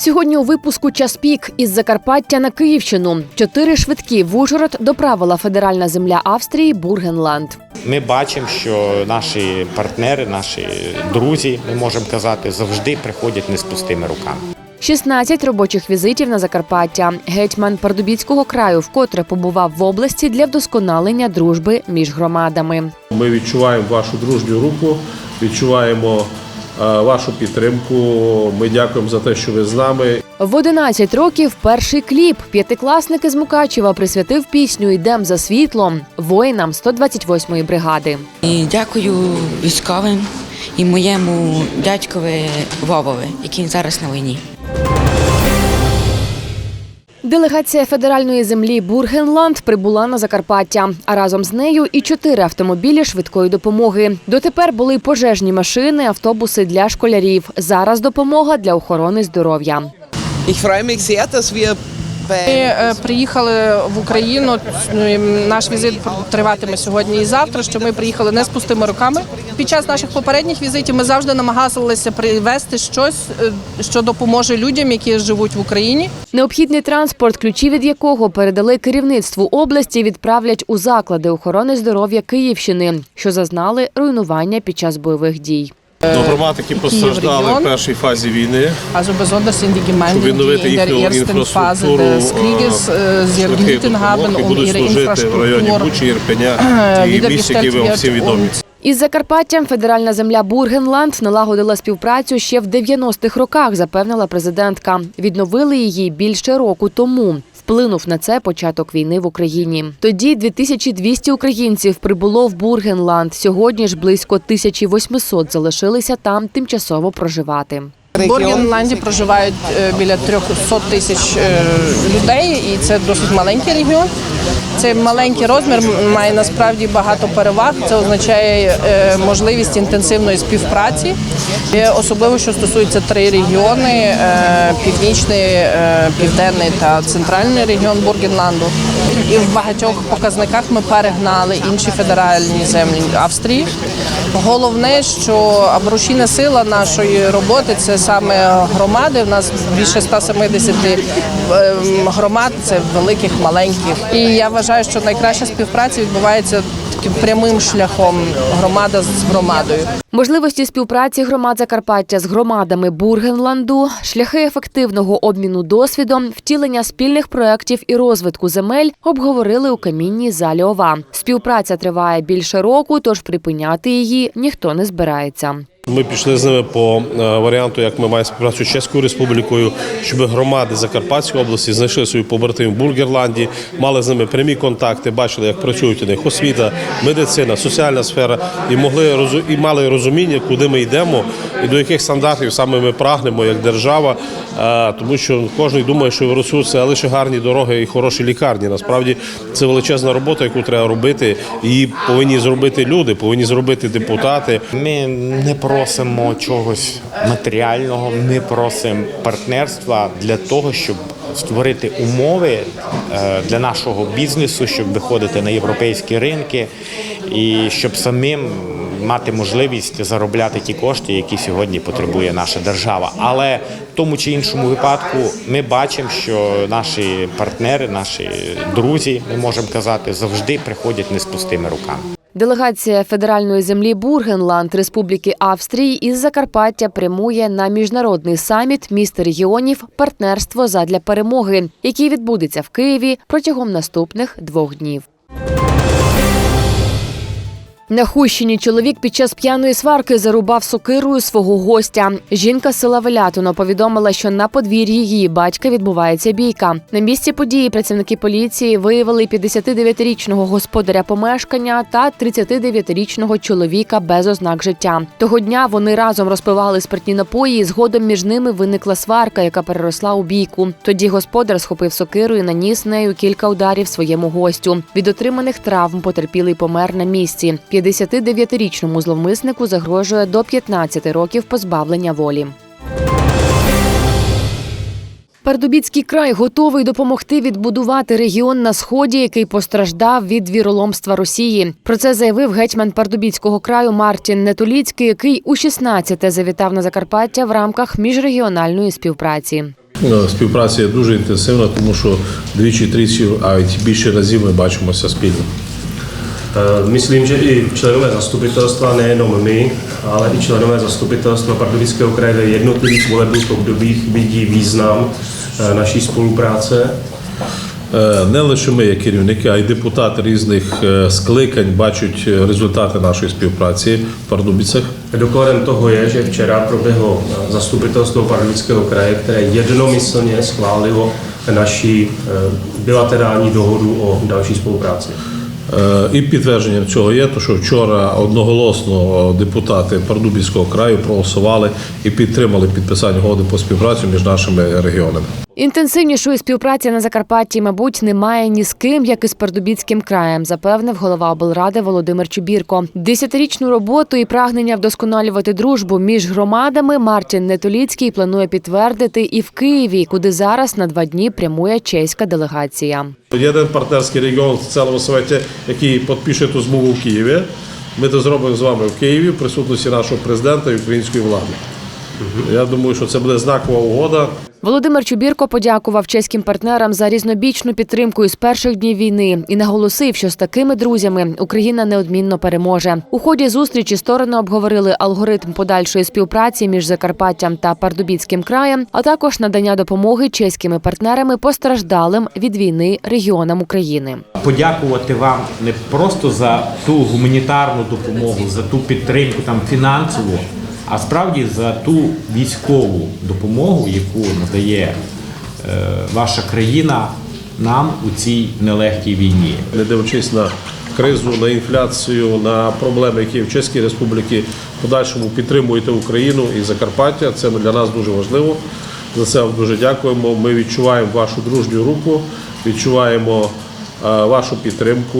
Сьогодні у випуску час пік із Закарпаття на Київщину. Чотири швидкі в Ужгород доправила федеральна земля Австрії Бургенланд. Ми бачимо, що наші партнери, наші друзі, ми можемо казати, завжди приходять не з пустими руками. 16 робочих візитів на Закарпаття. Гетьман Пардубіцького краю вкотре побував в області для вдосконалення дружби між громадами. Ми відчуваємо вашу дружню руку, відчуваємо вашу підтримку. Ми дякуємо за те, що ви з нами. В 11 років перший кліп п'ятикласники з Мукачева присвятив пісню Йдем за світлом воїнам 128-ї бригади. І дякую військовим і моєму дядькові Вовові, який зараз на війні. Делегація федеральної землі Бургенланд прибула на Закарпаття, а разом з нею і чотири автомобілі швидкої допомоги. Дотепер були пожежні машини, автобуси для школярів. Зараз допомога для охорони здоров'я. Ich freue mich sehr, dass wir Ми е, приїхали в Україну. ну, Наш візит триватиме сьогодні і завтра. Що ми приїхали не з пустими руками. Під час наших попередніх візитів ми завжди намагалися привезти щось, е, що допоможе людям, які живуть в Україні. Необхідний транспорт, ключі від якого передали керівництву області, відправлять у заклади охорони здоров'я Київщини, що зазнали руйнування під час бойових дій. До громад, які постраждали в першій фазі війни. Щоб відновити їхню інфраструктуру, sehr швидких gelitten haben допомог і будуть служити в районі Бучі, Ірпеня äh, і місць, які вам всім відомі. Із Закарпаттям федеральна земля Бургенланд налагодила співпрацю ще в 90-х роках, запевнила президентка. Відновили її більше року тому. Вплинув на це початок війни в Україні. Тоді 2200 українців прибуло в Бургенланд. Сьогодні ж близько 1800 залишилися там тимчасово проживати. В Боргенланді проживають е, біля 300 тисяч е, людей, і це досить маленький регіон. Цей маленький розмір має насправді багато переваг. Це означає е, можливість інтенсивної співпраці, особливо що стосується три регіони: північний, південний та центральний регіон Бургенланду. І в багатьох показниках ми перегнали інші федеральні землі Австрії. Головне, що абрушійна сила нашої роботи це саме громади. У нас більше 170 ем, громад, це великих, маленьких. І я вважаю, що найкраща співпраця відбувається таким прямим шляхом громада з громадою. Можливості співпраці громад Закарпаття з громадами Бургенланду, шляхи ефективного обміну досвідом, втілення спільних проєктів і розвитку земель обговорили у камінній залі ОВА. Співпраця триває більше року, тож припиняти її ніхто не збирається. Ми пішли з ними по е, варіанту, як ми маємо співпрацю з Чеською республікою, щоб громади Закарпатської області знайшли свою побратимів в Бургерланді, мали з ними прямі контакти, бачили, як працюють у них освіта, медицина, соціальна сфера, і могли і мали розуміння, куди ми йдемо і до яких стандартів саме ми прагнемо як держава. Е, Тому що кожен думає, що Євросоюз – це лише гарні дороги і хороші лікарні. Насправді це величезна робота, яку треба робити. Її повинні зробити люди, повинні зробити депутати. Ми не просимо чогось матеріального, ми просимо партнерства для того, щоб створити умови е, для нашого бізнесу, щоб виходити на європейські ринки і щоб самим мати можливість заробляти ті кошти, які сьогодні потребує наша держава. Але в тому чи іншому випадку ми бачимо, що наші партнери, наші друзі, ми можемо казати, завжди приходять не з пустими руками. Делегація федеральної землі Бургенланд Республіки Австрії із Закарпаття прямує на міжнародний саміт міст регіонів партнерство задля перемоги, який відбудеться в Києві протягом наступних двох днів. На Хущині чоловік під час п'яної сварки зарубав сокирою свого гостя. Жінка села Велятино повідомила, що на подвір'ї її батька відбувається бійка. На місці події працівники поліції виявили 59-річного господаря помешкання та 39-річного чоловіка без ознак життя. Того дня вони разом розпивали спиртні напої. і Згодом між ними виникла сварка, яка переросла у бійку. Тоді господар схопив сокиру і наніс нею кілька ударів своєму гостю. Від отриманих травм потерпілий помер на місці. 59-річному зловмиснику загрожує до 15 років позбавлення волі. Пардубіцький край готовий допомогти відбудувати регіон на сході, який постраждав від віроломства Росії. Про це заявив гетьман Пардубіцького краю Мартін Нетоліцький, який у 16-те завітав на Закарпаття в рамках міжрегіональної співпраці. Е, Співпраця дуже інтенсивна, тому що двічі, тричі, а й більше разів ми бачимося спільно. Eh, Myslím, že i členové zastupitelstva, nejenom my, ale i členové zastupitelstva Pardubického kraje ve jednotlivých volebních obdobích vidí význam eh, naší spolupráce. Е, Не лише ми, як керівники, а й депутати різних е, скликань бачать е, результати нашої співпраці в Пардубicech. Dokladem toho je, že včera proběhlo eh, zastupitelstvo Pardubického kraje, které jednomyslně schválilo naši eh, bilaterální dohodu o další spolupráci. Е, І підтвердженням цього є, то що вчора одноголосно депутати Пардубівського краю проголосували і підтримали підписання угоди по співпраці між нашими регіонами. Інтенсивнішої співпраці на Закарпатті, мабуть, немає ні з ким, як і з Пердубіцьким краєм, запевнив голова облради Володимир Чубірко. Десятирічну роботу і прагнення вдосконалювати дружбу між громадами Мартін Нетоліцький планує підтвердити і в Києві, куди зараз на два дні прямує чеська делегація. Є один партнерський регіон в цілому світі, який підпише ту змову в Києві. Ми це зробимо з вами в Києві в присутності нашого президента і української влади. Я думаю, що це буде знакова угода. Володимир Чубірко подякував чеським партнерам за різнобічну підтримку із перших днів війни і наголосив, що з такими друзями Україна неодмінно переможе. У ході зустрічі сторони обговорили алгоритм подальшої співпраці між Закарпаттям та Пардубіцьким краєм, а також надання допомоги чеськими партнерами постраждалим від війни регіонам України. подякувати вам не просто за ту гуманітарну допомогу, за ту підтримку там фінансову, а справді за ту військову допомогу, яку надає е, ваша країна нам у цій нелегкій війні. не дивлячись на кризу, на інфляцію, на проблеми, які в Чеській Республіці, подальшому підтримуєте Україну і Закарпаття. Це для нас дуже важливо. За це вам дуже дякуємо. Ми відчуваємо вашу дружню руку, відчуваємо е, вашу підтримку.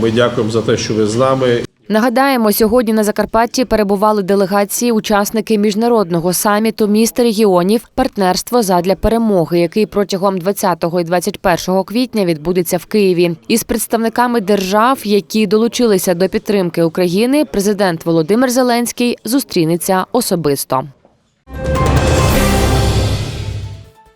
Ми дякуємо за те, що ви з нами. Нагадаємо, сьогодні на Закарпатті перебували делегації, учасники міжнародного саміту міст регіонів партнерство задля перемоги, який протягом 20 і 21 квітня відбудеться в Києві. Із представниками держав, які долучилися до підтримки України, президент Володимир Зеленський зустрінеться особисто.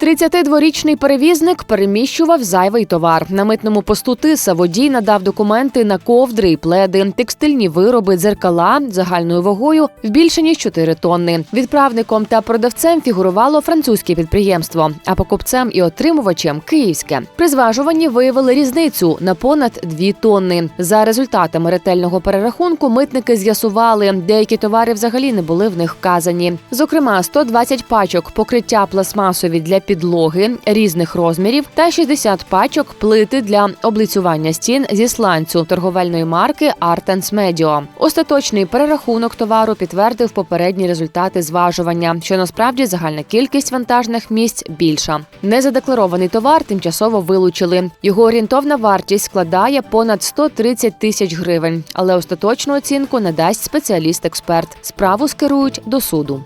32-річний перевізник переміщував зайвий товар. На митному посту Тиса водій надав документи на ковдри і пледи, текстильні вироби, дзеркала загальною вагою в більше ніж 4 тонни. Відправником та продавцем фігурувало французьке підприємство, а покупцем і отримувачем київське. При зважуванні виявили різницю на понад 2 тонни. За результатами ретельного перерахунку митники з'ясували, деякі товари взагалі не були в них вказані. Зокрема, 120 пачок покриття пластмасові для підлоги різних розмірів та 60 пачок плити для облицювання стін зі сланцю торговельної марки Artens Medio. Остаточний перерахунок товару підтвердив попередні результати зважування, що насправді загальна кількість вантажних місць більша. Незадекларований товар тимчасово вилучили. Його орієнтовна вартість складає понад 130 тисяч гривень, але остаточну оцінку надасть спеціаліст-експерт. Справу скерують до суду.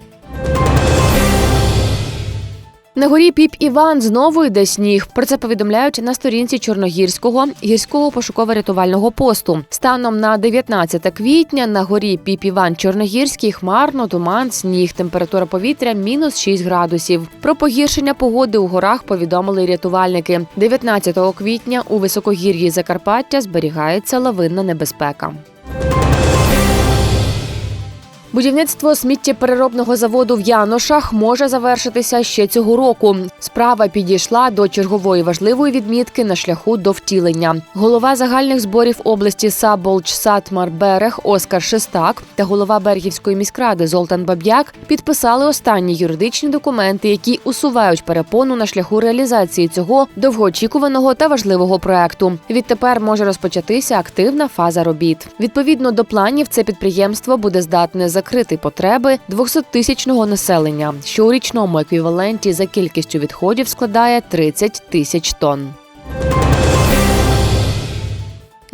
На горі Піп Іван знову йде сніг. Про це повідомляють на сторінці Чорногірського гірського пошуково-рятувального посту. Станом на 19 квітня на горі Піп Іван Чорногірський хмарно, туман, сніг, температура повітря мінус 6 градусів. Про погіршення погоди у горах повідомили рятувальники. 19 квітня у високогір'ї Закарпаття зберігається лавинна небезпека. Будівництво сміттєпереробного заводу в Яношах може завершитися ще цього року. Справа підійшла до чергової важливої відмітки на шляху до втілення. Голова загальних зборів області Саболч Сатмар Берег Оскар Шестак та голова Бергівської міськради Золтан Баб'як підписали останні юридичні документи, які усувають перепону на шляху реалізації цього довгоочікуваного та важливого проекту. Відтепер може розпочатися активна фаза робіт. Відповідно до планів, це підприємство буде здатне закрити потреби 200-тисячного населення, що у річному еквіваленті за кількістю відходів складає 30 тисяч тонн.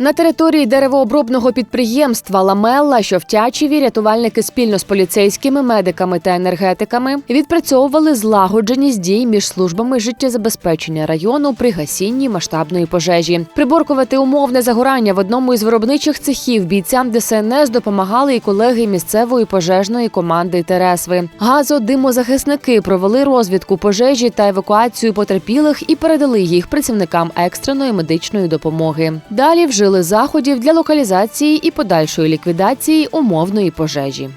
На території деревообробного підприємства Ламелла, що в Тячеві, рятувальники спільно з поліцейськими, медиками та енергетиками відпрацьовували злагодженість дій між службами життєзабезпечення району при гасінні масштабної пожежі. Приборкувати умовне загорання в одному із виробничих цехів бійцям ДСНС допомагали і колеги місцевої пожежної команди Тересви. Газодимозахисники провели розвідку пожежі та евакуацію потерпілих і передали їх працівникам екстреної медичної допомоги. Далі вжили заходів для локалізації і подальшої ліквідації умовної пожежі.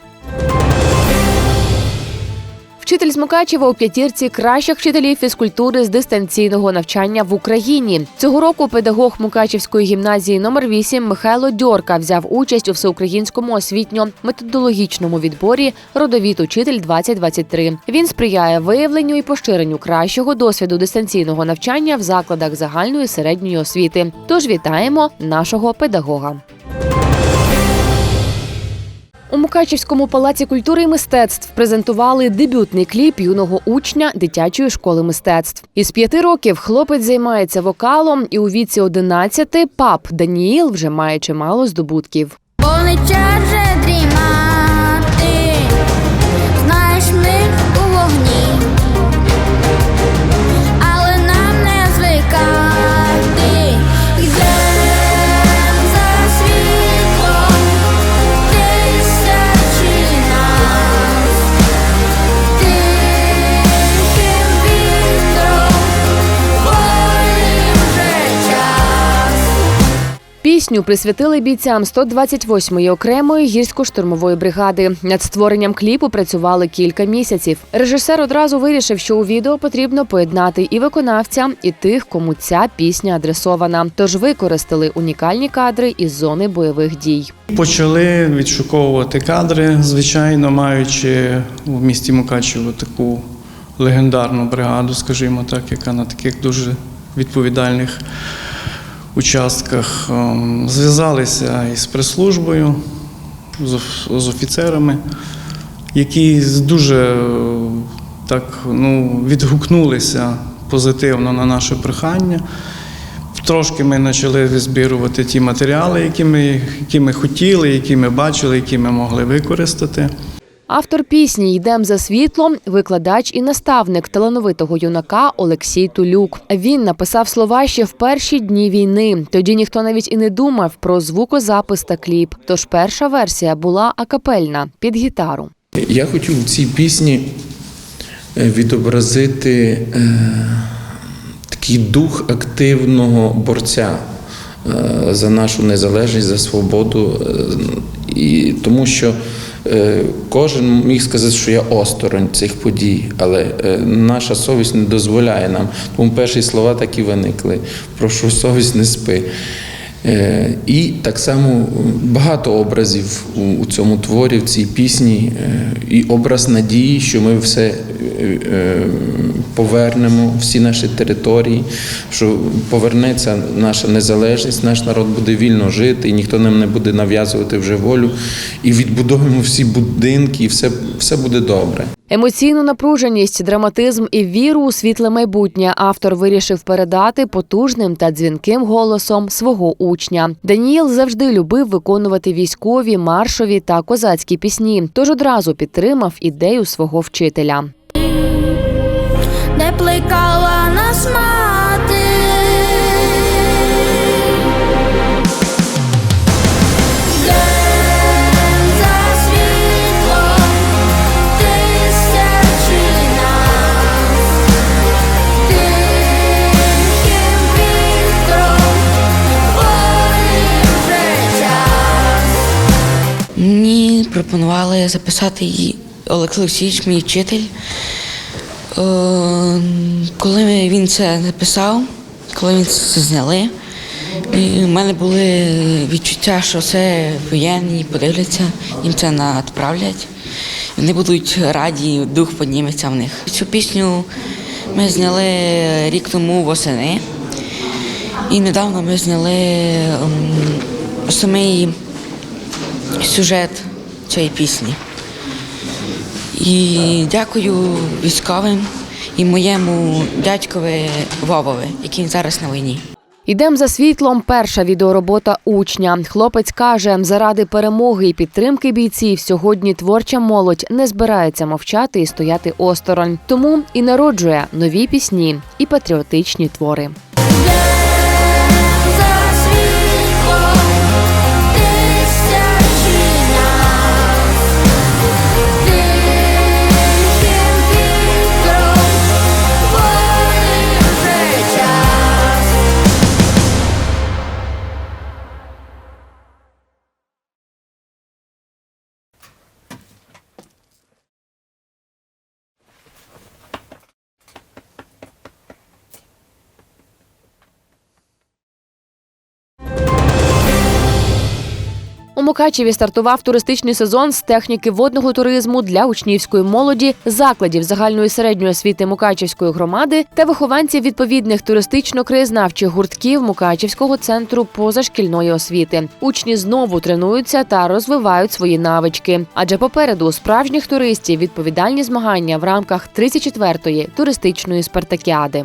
Вчитель з Мукачева у п'ятірці кращих вчителів фізкультури з дистанційного навчання в Україні. Цього року педагог Мукачівської гімназії номер 8 Михайло Дьорка взяв участь у всеукраїнському освітньо-методологічному відборі Родовід учитель 2023 Він сприяє виявленню і поширенню кращого досвіду дистанційного навчання в закладах загальної середньої освіти. Тож вітаємо нашого педагога. У Мукачівському палаці культури і мистецтв презентували дебютний кліп юного учня дитячої школи мистецтв. Із п'яти років хлопець займається вокалом, і у віці 11 пап Даніїл вже має чимало здобутків. Повний час Пісню присвятили бійцям 128-ї окремої гірсько-штурмової бригади. Над створенням кліпу працювали кілька місяців. Режисер одразу вирішив, що у відео потрібно поєднати і виконавця, і тих, кому ця пісня адресована. Тож використали унікальні кадри із зони бойових дій. Почали відшуковувати кадри, звичайно, маючи в місті Мукачево таку легендарну бригаду, скажімо так, яка на таких дуже відповідальних участках ем, зв'язалися із прес-службою, з офіцерами, які дуже е, так ну, відгукнулися позитивно на наше прохання. Трошки ми почали збірувати ті матеріали, які ми, які ми хотіли, які ми бачили, які ми могли використати. Автор пісні Йдем за світлом, викладач і наставник талановитого юнака Олексій Тулюк. Він написав слова ще в перші дні війни. Тоді ніхто навіть і не думав про звукозапис та кліп. Тож перша версія була акапельна під гітару. Я хотів в цій пісні е, відобразити е, такий дух активного борця е, за нашу незалежність, за свободу. е, І тому що кожен міг сказати, що я осторонь цих подій, але е, наша совість не дозволяє нам. Тому перші слова так і виникли: прошу совість не спи. Е, І так само багато образів у- цьому творі, в цій пісні, е, і образ надії, що ми все е, е, повернемо, всі наші території, що повернеться наша незалежність, наш народ буде вільно жити, і ніхто нам не буде нав'язувати вже волю. І відбудуємо всі будинки, і все, все буде добре. Емоційну напруженість, драматизм і віру у світле майбутнє автор вирішив передати потужним та дзвінким голосом свого учня. Даніїл завжди любив виконувати військові, маршові та козацькі пісні, тож одразу підтримав ідею свого вчителя. Де плекала нас мати. Мені пропонували записати її Олексій Олексійович, мій вчитель. Е, Коли він це написав, коли він це зняли, і в мене були відчуття, що це воєнні подивляться, їм це відправлять. Вони будуть раді, дух підніметься в них. Цю пісню ми зняли рік тому восени. І недавно ми зняли ем, самий сюжет цієї пісні. І дякую військовим і моєму дядькові Вовові, який зараз на війні. Ідем за світлом. Перша відеоробота учня. Хлопець каже, заради перемоги і підтримки бійців сьогодні творча молодь не збирається мовчати і стояти осторонь. Тому і народжує нові пісні і патріотичні твори. У Мукачеві стартував туристичний сезон з техніки водного туризму для учнівської молоді, закладів загальної середньої освіти Мукачевської громади та вихованців відповідних туристично-краєзнавчих гуртків Мукачевського центру позашкільної освіти. Учні знову тренуються та розвивають свої навички. Адже попереду у справжніх туристів відповідальні змагання в рамках 34-ї туристичної спартакіади.